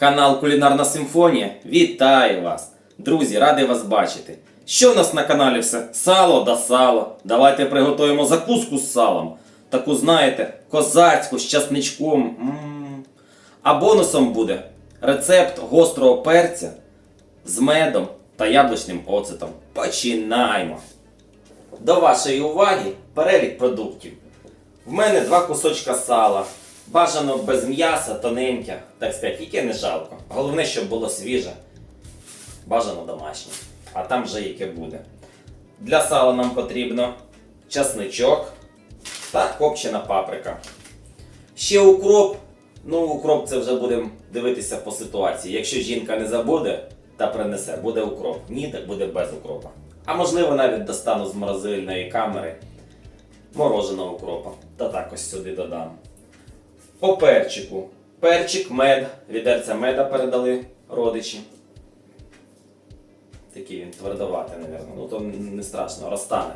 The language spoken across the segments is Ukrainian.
Канал Кулінарна Симфонія. Вітаю вас! Друзі, радий вас бачити. Що в нас на каналі все? Сало да сало. Давайте приготуємо закуску з салом. Таку, знаєте, козацьку з часничком. М. А бонусом буде рецепт гострого перця з медом та яблучним оцетом. Починаємо! До вашої уваги перелік продуктів. В мене два кусочка сала. Бажано без м'яса, тоненьке, так сказати, яке не жалко. Головне, щоб було свіже. Бажано домашнє. А там вже яке буде. Для сала нам потрібно часничок та копчена паприка. Ще укроп. Ну, укроп це вже будемо дивитися по ситуації. Якщо жінка не забуде та принесе, буде укроп. Ні, так буде без укропа. А можливо навіть достану з морозильної камери мороженого укропа. Та так ось сюди додам. По перчику. Перчик, мед. Відерця меда передали родичі. Такий він твердоватий, мабуть. Ну то не страшно, розтане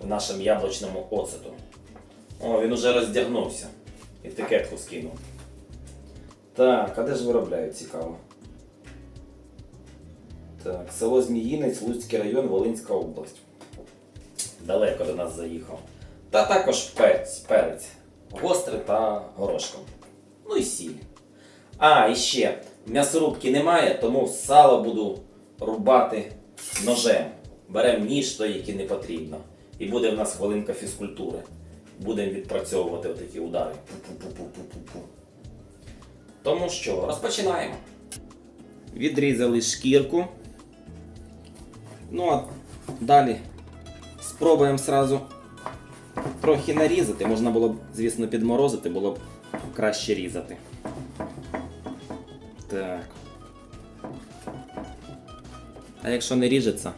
в нашому яблучному оцету. О, він уже роздягнувся. Етикетку скинув. Так, а де ж виробляють цікаво? Так, село Зміїнець, Луцький район, Волинська область. Далеко до нас заїхав. Та також перець, перець. Гострий та горошком. Ну і сіль. А, і ще. М'ясорубки немає, тому сало буду рубати ножем. Беремо ніж той, який не потрібно. І буде в нас хвилинка фізкультури. Будемо відпрацьовувати отакі удари. Пу-пу-пу-пу-пу-пу. Тому що, розпочинаємо. Відрізали шкірку. Ну а далі спробуємо сразу трохи нарізати. Можна було б, звісно, підморозити, було б краще різати. Так. А якщо не ріжеться,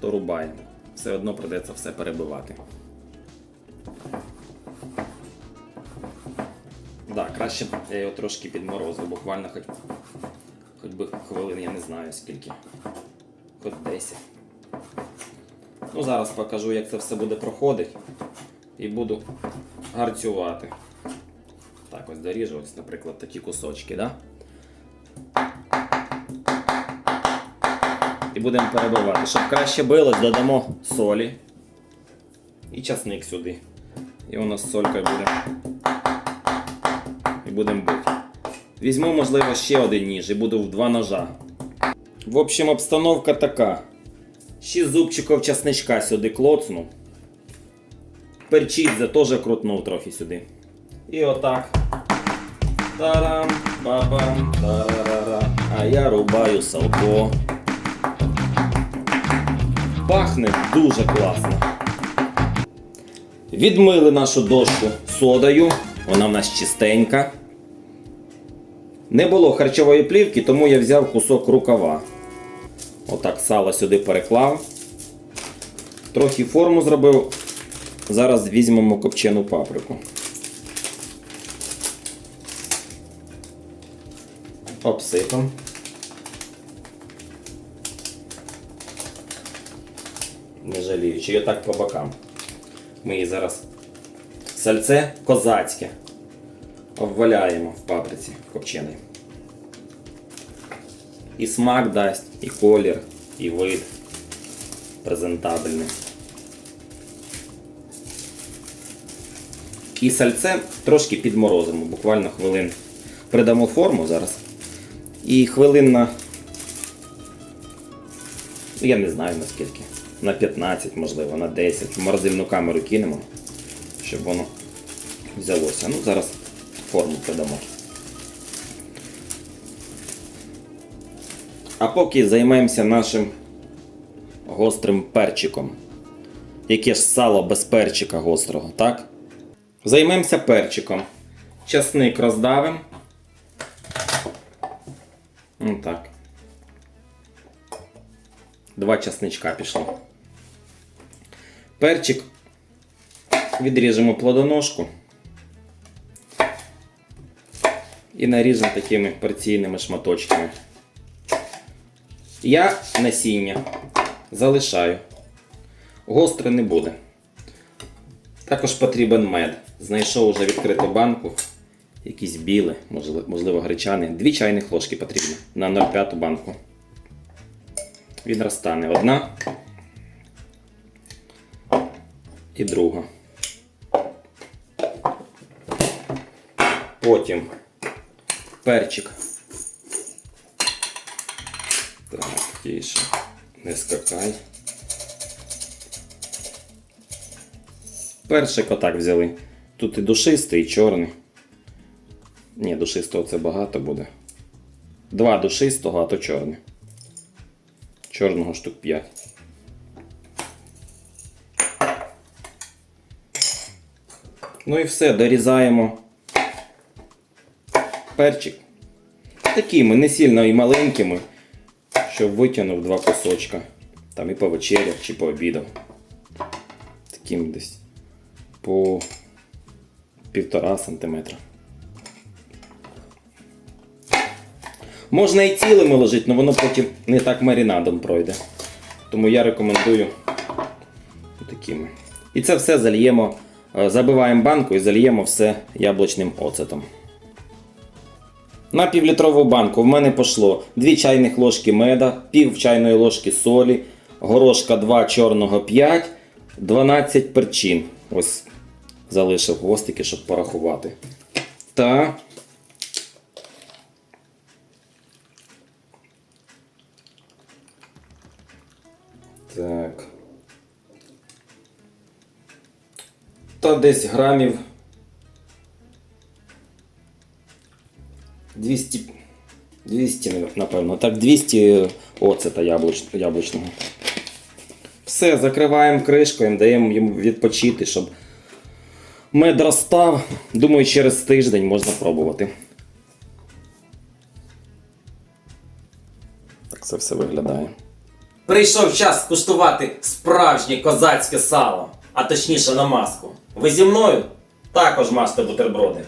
то рубаємо. Все одно придеться все перебивати. Да, краще я його трошки підморозив, буквально хоч, хоч би хвилин, я не знаю скільки. Хоч 10. Ну, зараз покажу, як це все буде проходити. І буду гарцювати. Так, ось доріжу, ось, наприклад, такі кусочки, да? І будемо перебивати. Щоб краще билось, додамо солі і часник сюди. І воно з солькою буде. І будемо бити. Візьму, можливо, ще один ніж і буду в два ножа. В общем, обстановка така. Шість зубчиків часничка сюди клоцнув. Перчиця теж крутнув трохи сюди. І отак. Тарам, бабам, тарарара. А я рубаю салко. Пахне дуже класно. Відмили нашу дошку содою. Вона в нас чистенька. Не було харчової плівки, тому я взяв кусок рукава. Отак сало сюди переклав. Трохи форму зробив. Зараз візьмемо копчену паприку. Обсипемо. Не жаліючи, і отак по бокам. Ми її зараз сальце козацьке обваляємо в паприці копчений. І смак дасть, і колір, і вид презентабельний. І сальце трошки підморозимо, буквально хвилин. Придамо форму зараз. І хвилин на. Я не знаю наскільки. На 15, можливо, на 10. В морозильну камеру кинемо, щоб воно взялося. Ну, зараз форму придамо. А поки займемося нашим гострим перчиком. Яке ж сало без перчика гострого, так? Займемося перчиком. Часник роздавим. Ну так. Два часничка пішло. Перчик відріжемо плодоножку. І наріжемо такими порційними шматочками. Я насіння залишаю. Гостре не буде. Також потрібен мед. Знайшов уже відкриту банку, якісь біле, можливо, гречане. Дві чайних ложки потрібно на 0,5 банку. Він розтане одна і друга. Потім перчик. Так, тише. Не скакай. Першик отак взяли. Тут і душистий, і чорний. Ні, душистого це багато буде. Два душистого, а то чорний. Чорного штук 5. Ну і все, дорізаємо перчик. Такими, не сильно і маленькими, щоб витягнув два кусочка. Там і по вечерях, чи по обідам. Таким десь по півтора сантиметра. Можна і цілими ложити, але воно потім не так маринадом пройде. Тому я рекомендую такими. І це все зальємо, е, забиваємо банку і зальємо все яблучним оцетом. На півлітрову банку в мене пішло 2 чайних ложки меда, пів чайної ложки солі, горошка 2 чорного 5, 12 перчин. Ось залишив хвостики, щоб порахувати. Та Так. Та десь грамів 200, 200, напевно. Так, 200 оцета яблуч, яблучного. Все, закриваємо кришкою, даємо йому відпочити, щоб мед розстав. Думаю, через тиждень можна пробувати. Так це все виглядає. Прийшов час скуштувати справжнє козацьке сало, а точніше намазку. Ви зі мною також мажте бутерброди.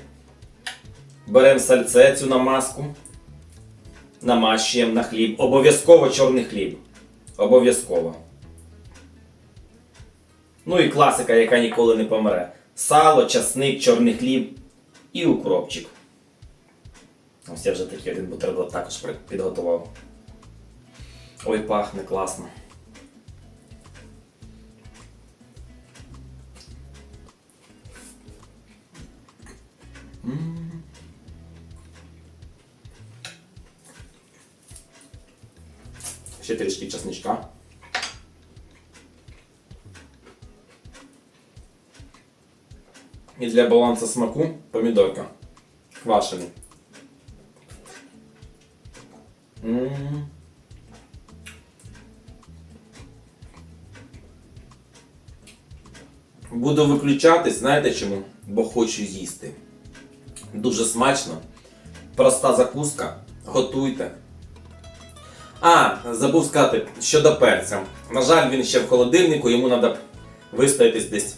Беремо сальце цю намазку, намащуємо на хліб. Обов'язково чорний хліб. Обов'язково. Ну і класика, яка ніколи не помре. Сало, часник, чорний хліб і укропчик. Ось я вже такий один бутерброд також підготував. Ой, пахне класно. Ще трішки чесничка. І для балансу смаку помідорка. Квашений. Буду виключатись, знаєте чому? Бо хочу їсти. Дуже смачно. Проста закуска. Готуйте. А, забув сказати щодо перця. На жаль, він ще в холодильнику, йому треба вистоятись десь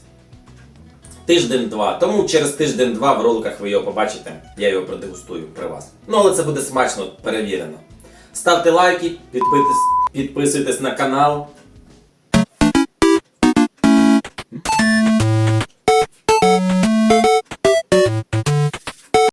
тиждень-два. Тому через тиждень-два в роликах ви його побачите. Я його продегустую при вас. Ну, але це буде смачно, перевірено. Ставте лайки, підписуйтесь, на канал.